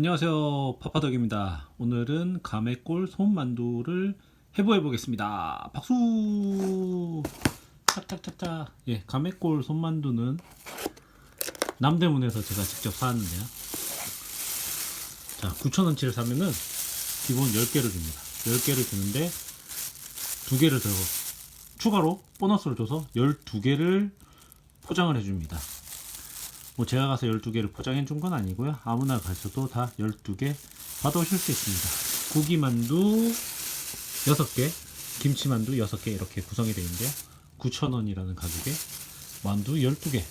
안녕하세요. 파파덕입니다. 오늘은 감의골 손만두를 해보해 보겠습니다. 박수! 짝짝짝짝. 예 감의골 손만두는 남대문에서 제가 직접 사왔는데요. 자 9,000원치를 사면은 기본 10개를 줍니다. 10개를 주는데 2개를 더 추가로 보너스를 줘서 12개를 포장을 해줍니다 뭐 제가 가서 12개를 포장해 준 건 아니고요. 아무나 가셔도 다 12개 받아오실 수 있습니다. 고기만두 6개, 김치만두 6개 이렇게 구성이 되어 있는데요. 9,000원이라는 가격에 만두 12개.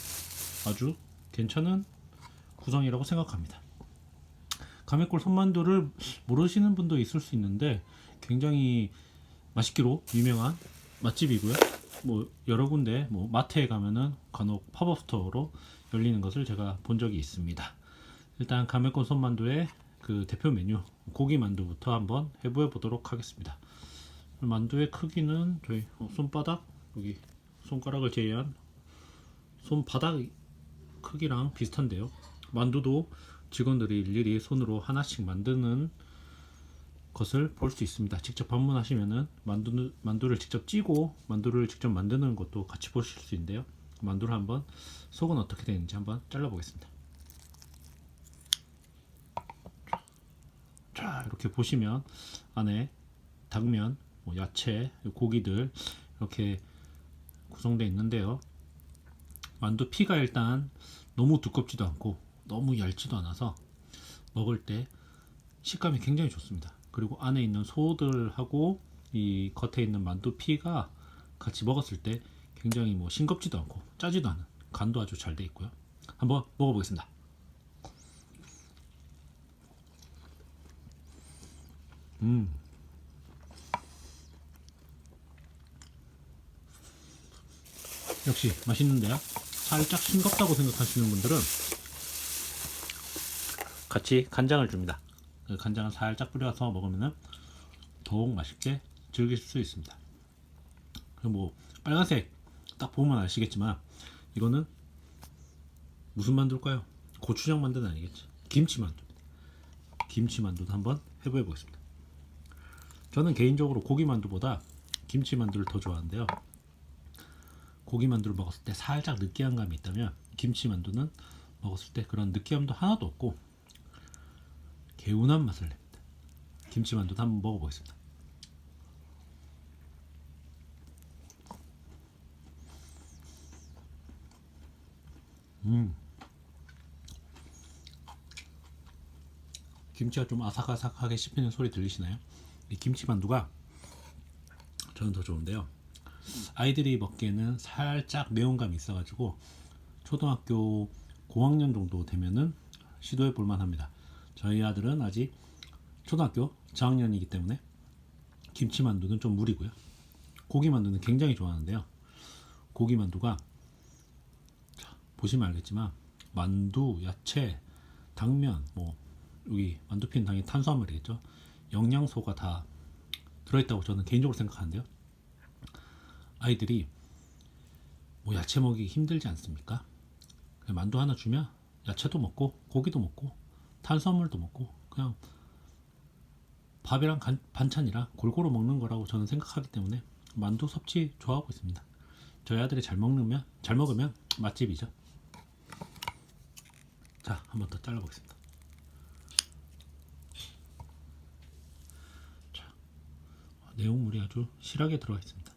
아주 괜찮은 구성이라고 생각합니다. 감액골 손만두를 모르시는 분도 있을 수 있는데 굉장히 맛있기로 유명한 맛집이고요. 뭐 여러 군데 뭐 마트에 가면은 간혹 팝업 스토어로 열리는 것을 제가 본 적이 있습니다. 일단 감액골 손만두의 그 대표 메뉴 고기 만두부터 한번 해보해 보도록 하겠습니다. 만두의 크기는 저희 어, 손바닥 여기 손가락을 제외한 손바닥 크기랑 비슷한데요. 만두도 직원들이 일일이 손으로 하나씩 만드는 것을 볼 수 있습니다. 직접 방문하시면은 만두 만두를 직접 찌고 만두를 직접 만드는 것도 같이 보실 수 있는데요. 만두를 한번 속은 어떻게 되는지 한번 잘라 보겠습니다. 자 이렇게 보시면 안에 당면, 뭐 야채, 고기들 이렇게 구성되어 있는데요. 만두 피가 일단 너무 두껍지도 않고 너무 얇지도 않아서 먹을 때 식감이 굉장히 좋습니다. 그리고 안에 있는 소들하고 이 겉에 있는 만두 피가 같이 먹었을 때 굉장히 뭐 싱겁지도 않고 짜지도 않은 간도 아주 잘 돼 있고요. 한번 먹어보겠습니다. 음. 역시 맛있는데요. 살짝 싱겁다고 생각하시는 분들은 같이 간장을 줍니다. 그 간장을 살짝 뿌려서 먹으면 더욱 맛있게 즐길 수 있습니다. 그리고 뭐 빨간색 딱 보면 아시겠지만 이거는 무슨 만두일까요? 고추장 만두는 아니겠지. 김치 만두. 김치 만두도 한번 해보해 보겠습니다. 저는 개인적으로 고기 만두보다 김치 만두를 더 좋아하는데요. 고기 만두를 먹었을 때 살짝 느끼한 감이 있다면 김치 만두는 먹었을 때 그런 느끼함도 하나도 없고 개운한 맛을 냅니다. 김치 만두도 한번 먹어보겠습니다. 음. 김치가 좀 아삭아삭하게 씹히는 소리 들리시나요? 이 김치 만두가 저는 더 좋은데요. 아이들이 먹기에는 살짝 매운감이 있어가지고 초등학교 고학년 정도 되면은 시도해 볼만 합니다. 저희 아들은 아직 초등학교 저학년이기 때문에 김치 만두는 좀 무리고요. 고기 만두는 굉장히 좋아하는데요. 고기 만두가 보시면 알겠지만 만두, 야채, 당면, 뭐 여기 만두피는 당연히 탄수화물이겠죠. 영양소가 다 들어있다고 저는 개인적으로 생각하는데요. 아이들이 뭐 야채 먹기 힘들지 않습니까? 만두 하나 주면 야채도 먹고 고기도 먹고 탄수화물도 먹고 그냥 밥이랑 간, 반찬이랑 골고루 먹는 거라고 저는 생각하기 때문에 만두 섭취 좋아하고 있습니다. 저희 아들이 잘 먹으면 잘 먹으면 맛집이죠. 자, 한번 더 잘라보겠습니다. 자, 내용물이 아주 실하게 들어가 있습니다.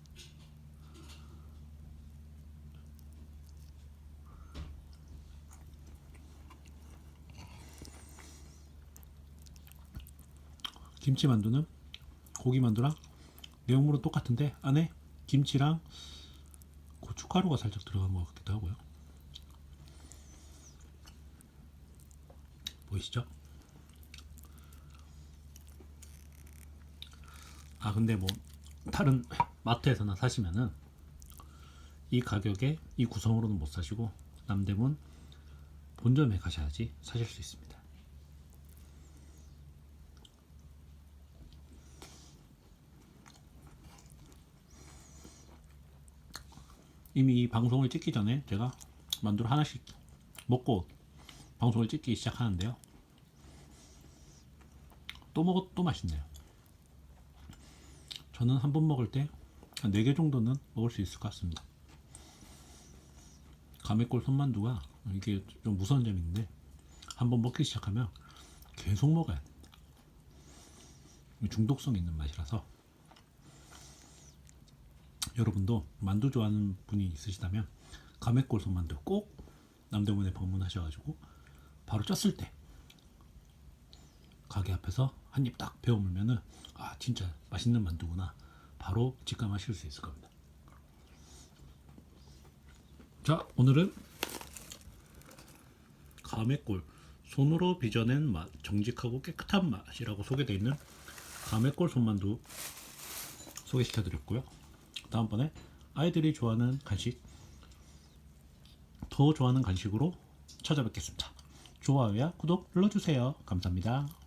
김치 만두는 고기 만두랑 내용물은 똑같은데 안에 김치랑 고춧가루가 살짝 들어간 것 같기도 하고요. 보이시죠? 아 근데 뭐 다른 마트에서나 사시면은 이 가격에 이 구성으로는 못 사시고 남대문 본점에 가셔야지 사실 수 있습니다. 이미 이 방송을 찍기 전에 제가 만두를 하나씩 먹고 방송을 찍기 시작하는데요. 또 먹어도 또 맛있네요. 저는 한 번 먹을 때 한 4개 정도는 먹을 수 있을 것 같습니다. 가메골 손만두가 이게 좀 무서운 있는데 한 번 먹기 시작하면 계속 먹어야 됩니다. 중독성 있는 맛이라서 여러분도 만두 좋아하는 분이 있으시다면 가메골 손만두 꼭 남대문에 방문하셔가지고 바로 쪘을 때 가게 앞에서 한 입 딱 베어 물면은 아 진짜 맛있는 만두구나 바로 직감하실 수 있을 겁니다. 자 오늘은 가메골 손으로 빚어낸 맛 정직하고 깨끗한 맛이라고 소개되어 있는 가메골 손만두 소개시켜드렸고요. 다음번에 아이들이 좋아하는 간식 더 좋아하는 간식으로 찾아뵙겠습니다. 좋아요와 구독 눌러주세요. 감사합니다.